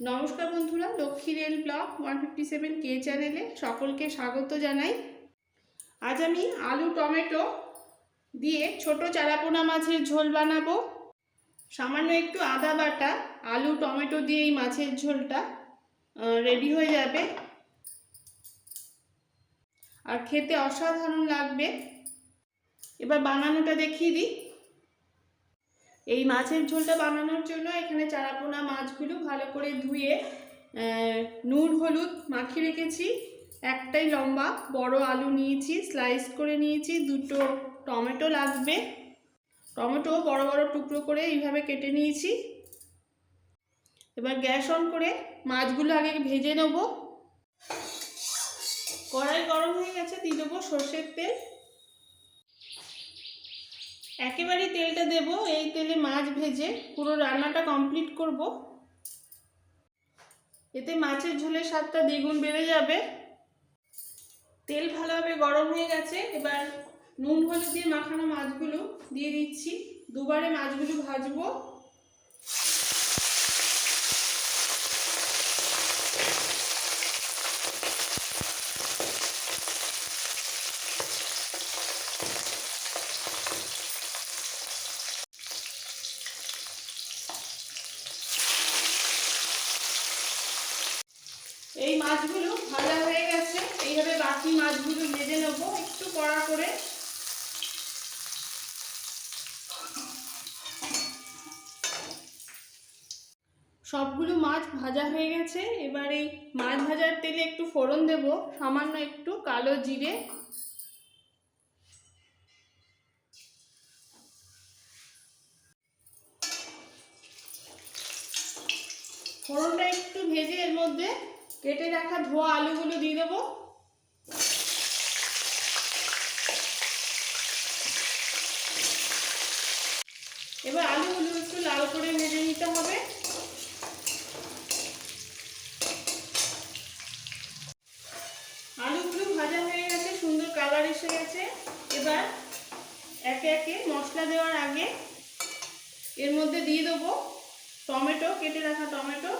নমস্কার বন্ধুরা, Lakshmi rail blog one fifty seven কে চ্যানেলে সকলকে স্বাগত জানাই। আজ আমি আলু, টমেটো দিয়ে ছোট চারাপোনা মাছের ঝোল বানাবো। সামান্য একটু আদা বাটা, আলু, টমেটো দিয়ে এই মাছের ঝোলটা রেডি হয়ে যাবে। আর খেতে অসাধারণ লাগবে। এবার বানানোটা দেখিয়ে দিই। এই মাছের ঝোলটা বানানোর জন্য এখানে চারাপোনা মাছগুলো ভালো করে ধুয়ে নুন, হলুদ মাখিয়ে রেখেছি। একটাই লম্বা, বড় আলু নিয়েছি স্লাইস করে নিয়েছি, দুটো টমেটো লাগবে। টমেটো বড় বড় টুকরো করে এইভাবে কেটে নিয়েছি। এবার গ্যাস অন করে মাছগুলো আগে ভেজে নেব। কড়াই গরম হয়ে গেছে, দিয়ে দেবো সর্ষের তেল। একেবারে তেলটা দেব, এই তেলে মাছ ভেজে পুরো রান্নাটা কমপ্লিট করব। এতে মাছের ঝোলের স্বাদটা দ্বিগুণ বেড়ে যাবে। তেল ভালোভাবে গরম হয়ে গেছে, এবার নুন হলুদ দিয়ে মাখানো মাছগুলো দিয়ে দিচ্ছি। দুবারে মাছগুলো ভাজবো। এই মাছগুলো ভাজা হয়ে গেছে। এইভাবে বাকি মাছগুলো ভেজে নেব, একটু কড়া করে। সবগুলো মাছ ভাজা হয়ে গেছে। এবার এই মাছ ভাজার তেলে একটু ফোড়ন দেব, সামান্য একটু কালো জিরে। ফোড়নটা একটু ভেজে এর মধ্যে কেটে রাখা ধোয়া আলুগুলো দিয়ে দেবো। এবার আলুগুলো একটু লাল করে ভেজে নিতে হবে। আলুগুলো ভাজা হয়ে গেছে, সুন্দর কালার এসে গেছে। এবার একে একে মশলা দেওয়ার আগে এর মধ্যে দিয়ে দেবো টমেটো, কেটে রাখা টমেটো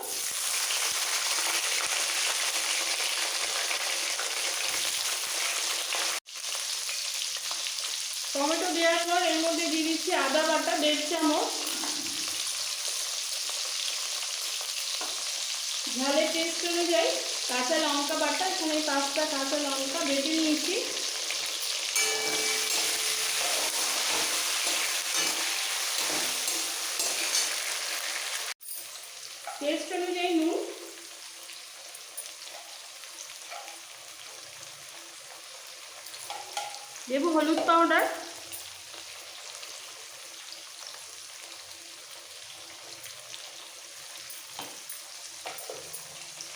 টমেটো দেওয়ার পর এর মধ্যে দিয়ে দিচ্ছি আদা বাটা, দেড় চামচ। ঝালের টেস্ট অনুযায়ী কাঁচা লঙ্কা বাটা, এখানে পাঁচটা কাঁচা লঙ্কা বেটে নিয়েছি। টেস্ট অনুযায়ী নুন। দেব হলুদ পাউডার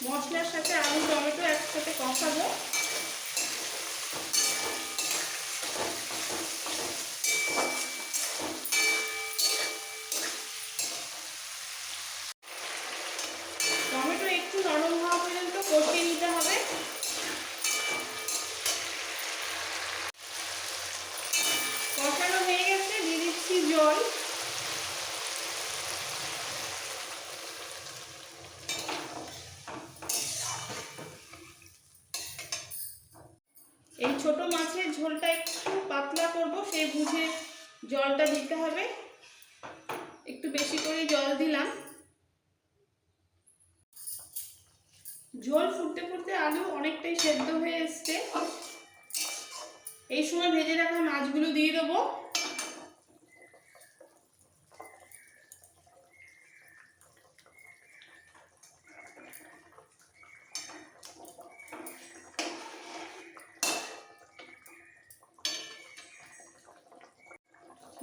মশলার সাথে আলু টমেটো একসাথে কষাবো টমেটো একটু নরম হওয়া পর্যন্ত কষিয়ে নিতে হবে কষানো হয়ে গেছে দিয়ে দিচ্ছি জল এই ছোট মাছের ঝোলটা একটু পাতলা করব সেই বুঝে জলটা দিতে হবে। একটু বেশি করে জল দিলাম। ঝোল ফুটতে ফুটতে আলু অনেকটাই সেদ্ধ হয়ে এসছে। এই সময় ভেজে রাখা মাছগুলো দিয়ে দেবো।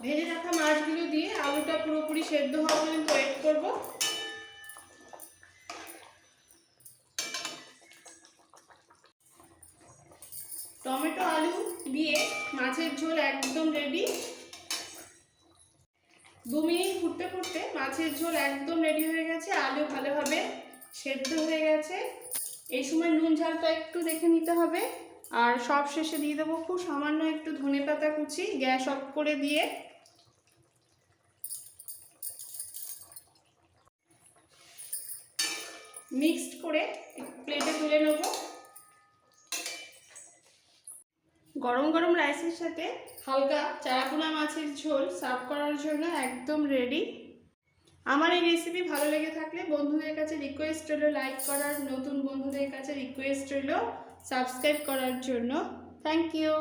ভেজে রাখা মাছগুলো দিয়ে আলুটা পুরোপুরি সেদ্ধ হওয়া পর্যন্ত ওয়েট করব। টমেটো, আলু দিয়ে মাছের ঝোল একদম রেডি দু মিনিট ফুটতে ফুটতে মাছের ঝোল একদম রেডি হয়ে গেছে, আলু ভালোভাবে সেদ্ধ হয়ে গেছে। এই সময় নুন ঝালটা একটু দেখে নিতে হবে। আর সব শেষে দিয়ে দেবো খুব সামান্য একটু ধনে পাতা কুচি, গ্যাস অফ করে দিয়ে। মিক্সড করে প্লেটে তুলে নেব। গরম গরম রাইসের সাথে হালকা চারাপোনা মাছের ঝোল সার্ভ করার জন্য একদম রেডি। আমার এই রেসিপি ভালো লেগে থাকলে বন্ধুদের কাছে রিকোয়েস্ট রইল লাইক করার, নতুন বন্ধুদের কাছে রিকোয়েস্ট রইল সাবস্ক্রাইব করার জন্য। Thank you